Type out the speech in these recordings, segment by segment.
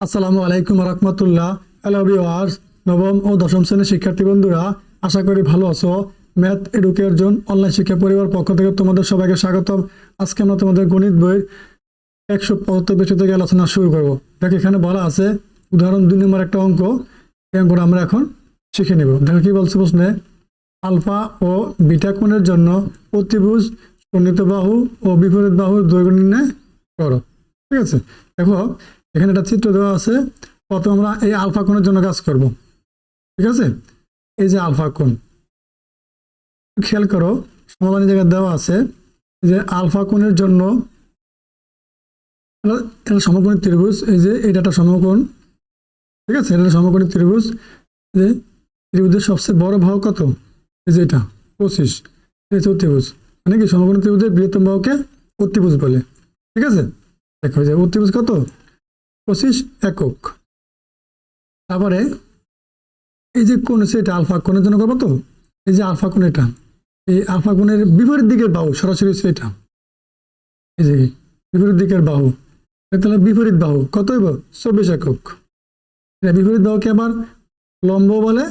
আসসালামু আলাইকুম রহমতুল্লাহ। Hello viewers নবম ও দশম শ্রেণির শিক্ষার্থী বন্ধুরা, আশা করি ভালো আছো। ম্যাথ এডুকের জন অনলাইন শিক্ষা পরিবার পক্ষ থেকে তোমাদের সবাইকে স্বাগতম। আজকে আমরা তোমাদের গণিত বইয়ের একশো পঁচাত্তর বিষয় থেকে আলোচনা শুরু করব। দেখো এখানে বলা আছে, উদাহরণ দুই নম্বর একটা অঙ্ক, এই অঙ্কটা আমরা এখন শিখে নেব। দেখো কি বলছে প্রশ্নে, আলফা ও বিটা কোণের জন্য অতিভুজ, সন্নিহিত বাহু ও বিপরীত বাহুর দৈর্ঘ্য নির্ণয় করো। ঠিক আছে? দেখো এখানে একটা চিত্র দেওয়া আছে। প্রথম আমরা এই আলফা কোণের জন্য কাজ করব। ঠিক আছে? এই যে আলফা কোণ। খেয়াল করো, সমাধানের জায়গায় দেওয়া আছে যে আলফা কোণের জন্য এটা- ত্রিভুজ, এই যে এটা একটা সমকোণ। ঠিক আছে? এটা সমকোণী ত্রিভুজ। যে ত্রিভুজের সবচেয়ে বড় বাহু কত? এই যে এটা, পঁচিশ। এই অতিভুজ মানে কি? সমকোণী ত্রিভুজের বৃহত্তম বাহুকে অতিভুজ বলে। ঠিক আছে? দেখো যে অতিভুজ কত? পঁচিশ একক। তারপরে এই যে কোন এটা আলফা কোণের জন্য করব তো? এই যে আলফা কোণ এটা। এই আলফা কোণের বিপরীত দিকের বাহু, সরাসরি হচ্ছে এটা এই যে বিপরীত দিকের বাহু তাহলে বিপরীত বাহু। কত হইব? চব্বিশ একক। এটা বিপরীত বাহুকে আবার লম্ব বলে,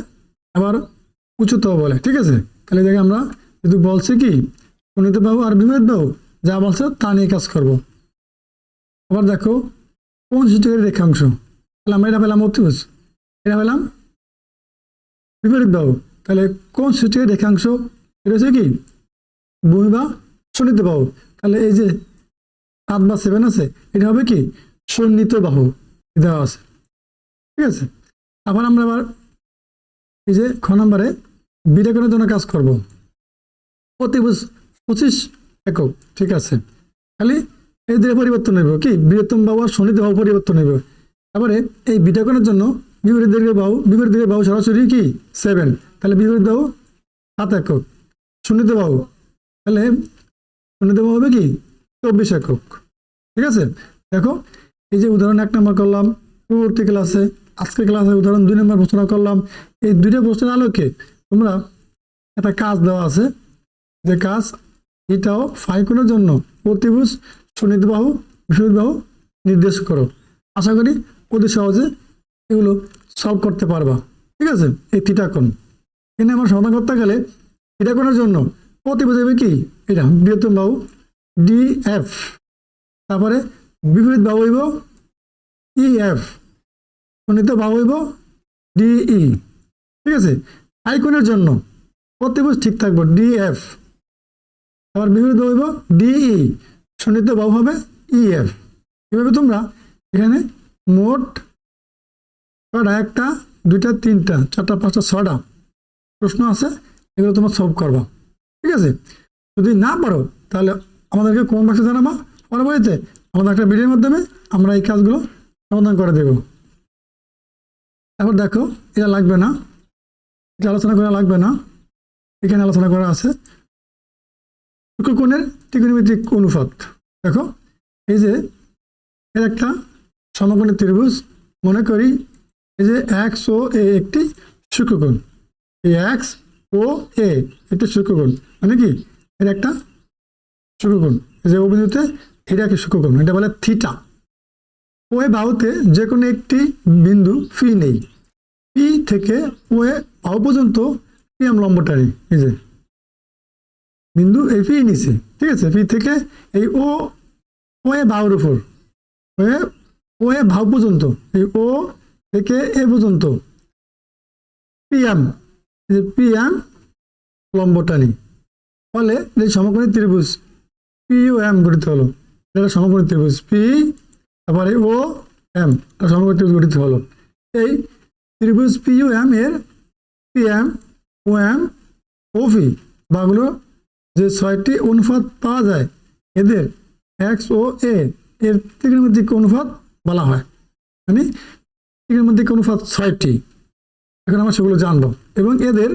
আবার উচ্চতম বলে, ঠিক আছে? তাহলে দেখে আমরা যদি বলছি কি সন্নিহিত বাহু আর বিপরীত বাহু যা বলছে তা নিয়ে কাজ করব। আবার দেখো কোন সূচকের রেখাংশ তাহলে আমরা এটা পেলাম অতিভুজ এটা পেলাম? বিপরীত বাহু। তাহলে কোন সূচকের রেখাংশ এটা হচ্ছে কি? ভূমি বা সন্নিহিত বাহু। তাহলে এই যে সাত বা সেভেন আছে, এটা হবে কি? সন্নিহিত বাহু। দেওয়া আছে। ঠিক আছে? আবার আমরা আবার এই যে খ নম্বরে বিরেকনের জন্য কাজ করব। অতিভুজ পঁচিশ একক। ঠিক আছে? খালি এই দুটো পরিবর্তন হইব। কি? বৃহত্তম বাহু আর শনিতে বাহু পরিবর্তন হইব। তারপরে এই বিটাকনের জন্য বিপরীত দিকের বাহু, বিপরীত দিকের বাহু সরাসরি কি? সেভেন তাহলে বিপরীত বাহু সাত একক। শূন্যতে বাহু, তাহলে শূন্যতে বাহু হবে কি? চব্বিশ একক। ঠিক আছে? দেখো, এই যে উদাহরণ এক নম্বর করলাম, পূর্ববর্তী ক্লাসে, আজকের ক্লাসে উদাহরণ দুই নম্বর প্রশ্ন করলাম। এই দুইটা প্রশ্নের আলোকে তোমরা একটা কাজ দেওয়া আছে। যে কাজ এটাও ফাইকোনের জন্য প্রতিভুজ সন্নিহিত বাহু নির্দেশ করো। আশা করি অতি সহজে এগুলো সলভ করতে পারবা। ঠিক আছে? এই থিটাকোণ এখানে আমার সমাধান করতে গেলে থিটাকোণের জন্য প্রতিভুজ হবে কি? এটা বৃহত্তম বাহু ডি এফ তারপরে বিপরীত বাহু হইব ই এফ সন্নিহিত বাহু হইব ডিই ঠিক আছে? আইকনের জন্য প্রতিভুজ ঠিক থাকব ডি এফ আবার বিপরীত হইব ডিই সন্নিহিত বাহু হবে ইএফ এভাবে তোমরা এখানে মোট ছটা একটা, দুইটা, তিনটা, চারটা, পাঁচটা ছটা প্রশ্ন আছে, এগুলো তোমরা সলভ করবা। ঠিক আছে? যদি না পারো, তাহলে আমাদেরকে কোন বাক্সে জানাবা। পরবর্তীতে আমাদের একটা ভিডিওর মাধ্যমে আমরা এই কাজগুলো সমাধান করে দেব। এখন দেখো, এটা লাগবে না। এটা আলোচনা করা লাগবে না। এখানে আলোচনা করা আছে। কোণের ত্রিকোণমিতিক অনুপাত। দেখো, এই যে এর একটা সমকোণের ত্রিভুজ, মনে করি এই যে এক্স ও এ একটি সূক্ষ্মকোণ। এই এক্স ও এ একটি সূক্ষ্মকোণ মানে কি? এর একটা সূক্ষ্মকোণ। যে ও এটা একটি সূক্ষ্মকোণ, এটা বলে থিটা ও এ বাহুতে যে কোনো একটি বিন্দু ফি নেই। পি থেকে ও এ বাহু পর্যন্ত পি এম লম্বটারি এই যে। বিন্দু এই পি নিচে ঠিক আছে? পি থেকে এই ও ও এ বাহুর উপর ও এ ও এ ভাব পর্যন্ত এই ও থেকে এ পর্যন্ত পিএম পিএম লম্বটানি ফলে এই সমকোণী ত্রিভুজ পি এম গঠিত হলো। এটা সমকোণী ত্রিভুজ পি, তারপরে ও এম সমকোণী ত্রিভুজ গঠিত হলো। এই ত্রিভুজ পি ও এম এর, P M, O M, O P বাগুলো যে ছয়টি অনুপাত পাওয়া যায়, এদের এক্স ও এ এর ত্রিকোণমিতিক অনুপাত বলা হয়। মানে ত্রিকোণমিতিক অনুপাত ছয়টি। এখন আমরা সেগুলো জানব। এবং এদের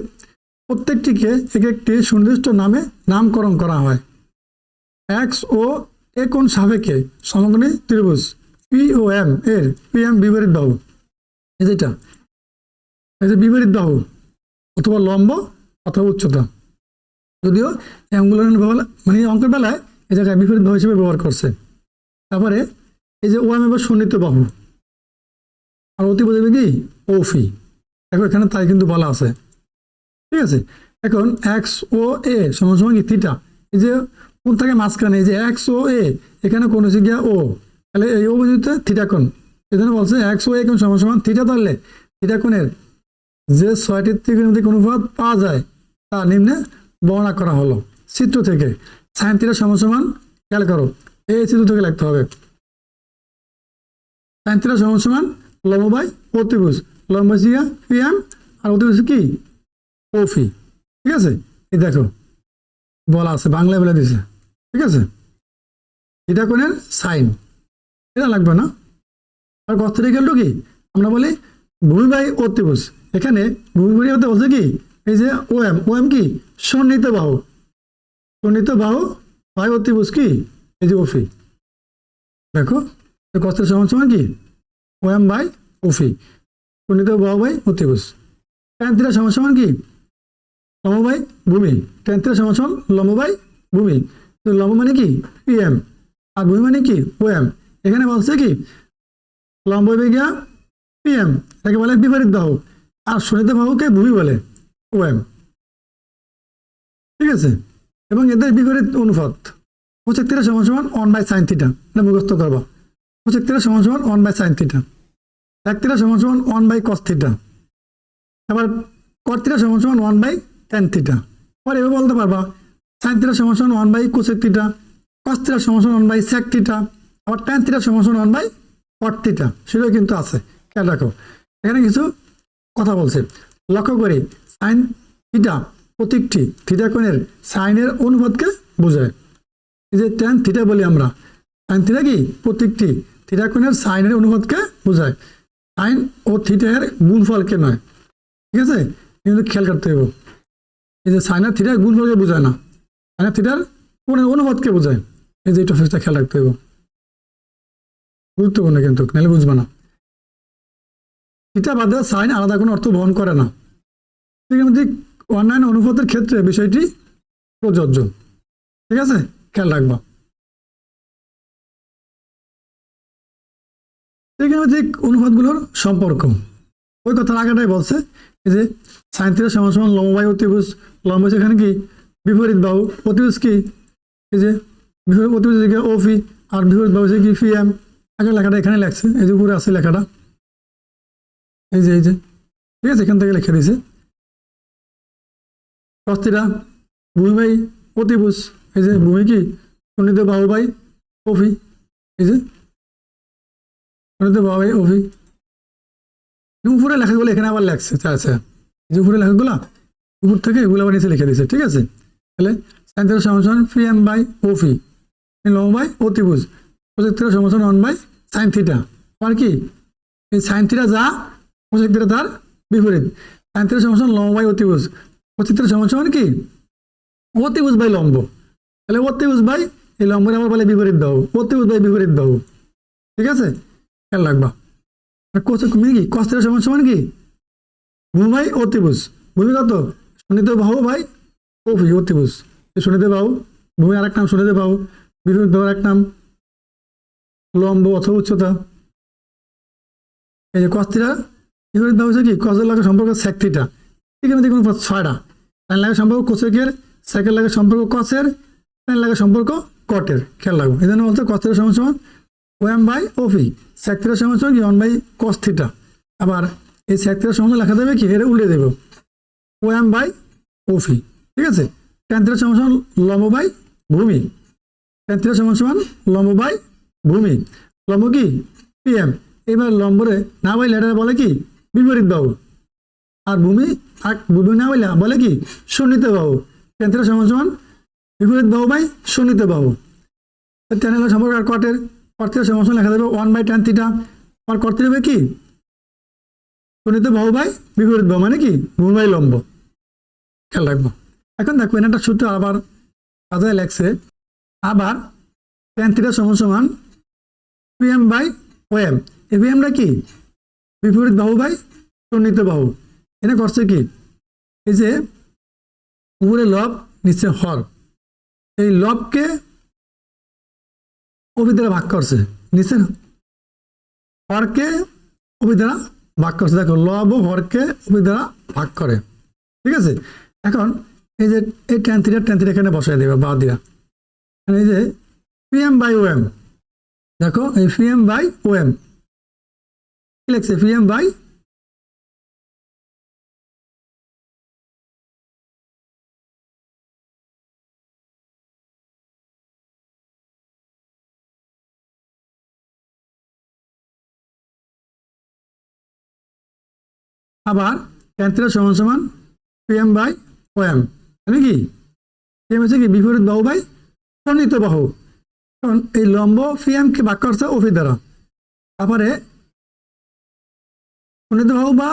প্রত্যেকটিকে এক একটি সুনির্দিষ্ট নামে নামকরণ করা হয়। এক্স ও এ কোন সাপেক্ষে সমকোণী ত্রিভুজ পি ও এম এর পি এম বিপরীত বাহু। এই যেটা এই যে বিপরীত বাহু, অথবা লম্ব অথবা উচ্চতা। যদিও অ্যাঙ্গুলার মানে অঙ্কের বেলায় জায়গায় বিপরীত বাহু হিসেবে ব্যবহার করছে। তারপরে এই যে ওয়াম এবার সন্নিহিত বাহু, আর অতি বোঝাবে কি? ওফি দেখো এখানে তাই কিন্তু বলা আছে। ঠিক আছে? এখন এক্স ও এ সমান কি? থিটা। এই যে কোন থাকে মাঝখানে? এই যে এক্স ও এ, এখানে কোন হচ্ছে গিয়া ও? তাহলে এই ও বুঝতে থিটা কোণ। এখানে বলছে এক্স ও এ কোণ সমান সমান থিটা ধরলে থিটা কোণের যে ছয়টির থেকে অনুপাত পাওয়া যায় তা নিম্নে বর্ণনা করা হলো। চিত্র থেকে। সাইন থিটা সমান সমান খেয়াল করো। এই চিত্র থেকে লিখতে হবে। সাইন থিটা সমান সমান লম্ব বাই অতিভুজ। লম্ব হচ্ছে গিয়া পি এম আর অতিভুজ কি? ওফি ঠিক আছে? এই দেখো। বলা আছে, বাংলায় বলে দিছে। ঠিক আছে? এটা কোণের সাইন। এটা লাগবে না। আর থেকে গেল কি? আমরা বলি ভূমি বাই অতিভুজ। এখানে ভূমি হতে বলছে কি? এই যে ও এম ও এম কি? সন্নিহিত বাহু। সন্নিহিত বাহু বাই অতিভুজ কি? এই যে ওফি দেখো কষ্টের সমান সমান কি? ও এম বাই ওফি সন্নিহিত বাহু বাই অতিভুজ ট্যান থিটা সমান সমান কি? লম্ব বাই ভূমি। ট্যান থিটা সমান সমান লম্ব বাই ভূমি। তো লম্ব মানে কি? এম আর ভূমি মানে কি? ও এম এখানে বলছে কি? লম্ব হইবে গিয়া পি এম এটাকে বলে বিপরীত বাহু। আর শনিত বাহুকে ভূমি বলে ও এম ঠিক আছে? এবং এদের বিপরীত অনুপাত পঁচিশ থিটা সমান সমান ওয়ান বাই সাইন থিটা এটা মুখস্থ করব। পঁচিশ থিটা সমান সমান ওয়ান বাই সাইন থিটা এক থিটা সমান সমান ওয়ান বাই কস থিটা আবার থিটা সমান সমান ওয়ান বাই টেন থিটা আবার এভাবে বলতে পারবা সাইন থিটা সমান সমান one by cosec theta cos theta সমান সমান ওয়ান বাই সেক থিটা আবার টেন থিটা সমান সমান ওয়ান বাই কট থিটা সেটাও কিন্তু আছে। খেয়াল রাখো। এখানে কিছু কথা বলছে। লক্ষ্য করি সাইন থিটা প্রতীকটি থিটা কোণের সাইনের অনুপাতকে বোঝায়। এই যে টেন থিটা বলি আমরা। সাইন থিটা কি? প্রতীকটি থিটা কোণের সাইনের অনুপাতকে বোঝায়। সাইন ও থিটার গুণফলকে নয়। ঠিক আছে? কিন্তু খেয়াল করতে হবে। এই যে সাইনার থিটার গুণফলকে বোঝায় না। সাইনার থিটার কোণের অনুপাতকে বোঝায়। এই যে এই টপিকটা খেয়াল রাখতে হবে। গুরুত্বপূর্ণ কিন্তু, নাহলে বুঝবে না। থিটা বাদে সাইন আলাদা কোনো অর্থ বহন করে না। অন্যান্য অনুপাতের ক্ষেত্রে বিষয়টি প্রযোজ্য। ঠিক আছে? খেয়াল রাখবা। ত্রিকোণমিতিক অনুপাতগুলোর সম্পর্ক। ওই কথার আগেটাই বলছে যে সাইন থিটা সমান সমান লম্বাই অতিভুজ লম্ব এখানে কি? বিপরীত বাহু। অতিভুজ কি? এই যে অতিভুজ ওফি আর বিপরীত বাহু হচ্ছে কি? ফি এম আগে লেখাটা এখানে লেখছে, এই যে উপরে আছে লেখাটা। এই যে এই যে। ঠিক আছে? এখান থেকে লিখে দিয়েছে। কস্তিরা ভূমি বাই অতিভুজ এই যে ভূমি কি? সন্নিধ বাহু বাই অফি। এই যে সন্নিধ বাহু বাই অফি। উপরে লেখাগুলো এখানে আবার লেখছে। আচ্ছা আচ্ছা। যে উপরে লেখাগুলো, উপর থেকে এগুলো আবার নিচে লিখে দিয়েছে, ঠিক আছে? তাহলে সাইন্সের সমাধান ফি এম বাই ওফি লম বাই অতিভুজ প্রজেক্টের সমাধান ওয়ান বাই সাইন থিটা আর কি? এই সাইন থিটা যা প্রজেক্টের তার বিপরীত। সাইন থিটা সমাধান লম বাই অতিভুজ প্রজেক্টের সমাধান কি? অতিভুজ বাই লম্ব। তাহলে অতি অতিভুজ বাই এই লম্বের আমার বলে বিপরীত বাহু অতিভুজ বাই বিপরীত দাও। ঠিক আছে? খেয়াল রাখবা। তুমি কি? কস্তের সমান সমান কি? ভূমি বাই অতিভুজ ভূমি কত? সুনিত বাহু ভাই অফি অতিভুজ সুনিত বাহু ভূমি আর এক নাম সুনিত বাহু, বিপরীত বাহুর এক নাম লম্ব অথবা উচ্চতা। এই যে কস্তিরা বিপরীত বাহু হচ্ছে কি? কসের লাগে সম্পর্ক স্যাকথিটা এখানে দেখুন ছয়টা। টাইন লাগে সম্পর্ক কোচেকের সাইকেল লাগে সম্পর্ক কসের টাইন লাগে সম্পর্ক কটের। খেয়াল রাখব। এই জন্য বলতে কস্তিরা সমান সমান ওএম বাই ওফি স্যাকথিটা সমান সমান ওয়ান বাই কস থিটা আবার এই স্যাকথিটা সমান লেখা দেবে কি? এটা উল্টে দেবো। ওএম বাই ওফি ঠিক আছে? ট্যান থিটা সমান সমান লম্ব বাই ভূমি। ট্যান থিটা সমান সমান লম্ব বাই ভূমি। লম্ব কি? পিএম এবার লম্বরে না বাই এটা বলে কি? বিপরীত বাহু। আর ভূমি আর ভূমি না বললে বলে কি? বাহু। ট্যান থিটা সমান? বিপরীত বাহু বাই সন্নিহিত বাহু। ট্যানের সম্পর্ক আর কটের। কট থিটা সমান লেখা দেবে ওয়ান বাই ট্যান থিটা আর করতে হবে কি? সন্নিহিত বাহু বাই বিপরীত বাহু মানে কি? ভূমি লম্ব। খেয়াল রাখব। এখন দেখো একটা সূত্র আবার কাজায় লেখছে। আবার ট্যান থিটা সমান সমান বাই এই পিএমটা কি? বিপরীত বাহু বাই সন্নিহিত বাহু। এটা করছে কি? এই যে উপরে লব, নিচে হর। এই লবকে অভি দ্বারা ভাগ করছে। নিচের হরকে অভি দ্বারা ভাগ করছে। দেখো, লব ও হরকে উভয় দ্বারা ভাগ করে। ঠিক আছে? এখন এই যে এই ট্যান থিটা ট্যান থিটা এখানে বসাই দেবে বা দিয়া। এই যে পিএম বাই ওএম দেখো, এই পিএম বাই ওএম কি লিখছে? পিএম বাই আবার ট্যান থিটা সমান সমান পিএম বাই ওএম মানে কি পিএম হচ্ছে কি? বিপরীত বাহু বাই সন্নিহিত বাহু। কারণ এই লম্ব পিএমকে ভাগ করছে অফি দ্বারা। তারপরে সন্নিহিত বাহু বা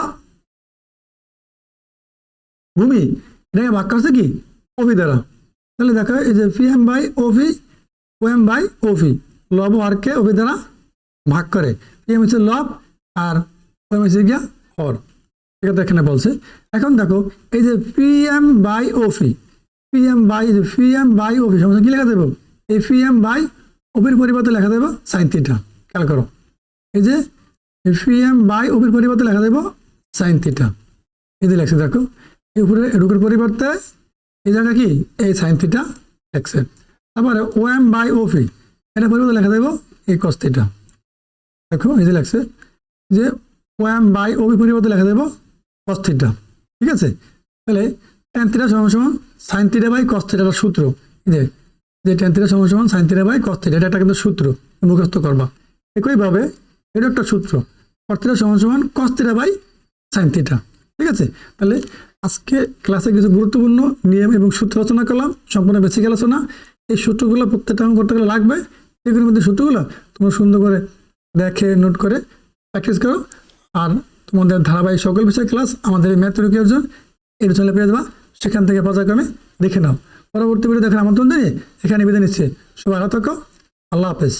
ভূমি, এটাকে ভাগ করছে কি? অফি দ্বারা। তাহলে দেখো এই যে PM by OP OM by OP লব হরকে অফি দ্বারা ভাগ করে। পিএম হচ্ছে লব আর ওএম হচ্ছে গিয়া হর। এটা এখানে বলছে। এখন দেখো, এই যে PM by OP PM by PM by OP সমস্যা কি লেখা দেবো? এই পিএম বাই ওপির পরিবর্তে লেখা দেবো সাইন থিটা খেয়াল করো। এই যে পিএম বাই ওপির পরিবর্তে লেখা দেবো সাইন থিটা এই যে লেখছে দেখো, এই উপরে এটুকুর পরিবর্তে, এই জায়গা কি? এই সাইন থিটা লেখছে। তারপরে ও এম বাই ওফি এটা পরিবর্তে লেখা দেবো এই কস থিটা দেখো, এই যে লেখছে যে ও এম বাই ওপি পরিবর্তে লেখা দেবো কস ঠিক আছে? তাহলে ট্যান থিটা সমান সমান সাইন থিটা বাই কস থিটার সূত্র। যে যে ট্যান সমান সমান সাইন থিটা বাই কস এটা একটা কিন্তু সূত্র মুখস্থ করবা। একইভাবে এটা একটা সূত্র কস থিটা সমান সমান বাই সাইন থিটা ঠিক আছে? তাহলে আজকে ক্লাসে কিছু গুরুত্বপূর্ণ নিয়ম এবং সূত্র রচনা করলাম, সম্পূর্ণ বেসিক আলোচনা। এই সূত্রগুলো প্রত্যেকটা অঙ্ক করতে গেলে লাগবে এগুলোর মধ্যে সূত্রগুলো তোমরা সুন্দর করে দেখে নোট করে প্র্যাকটিস করো। আর তোমাদের ধারাবাহিক সকল বিষয় ক্লাস আমাদের ম্যাথ তৈরি অর্জন এই চ্যানেলে পেয়ে যাবা। সেখান থেকে পর্যায়ক্রমে দেখে নাও। পরবর্তী ভিডিও দেখার আমন্ত্রণ দিয়ে এখানে বিদায় নিচ্ছে। সবাই আল্লাহ হাফেজ।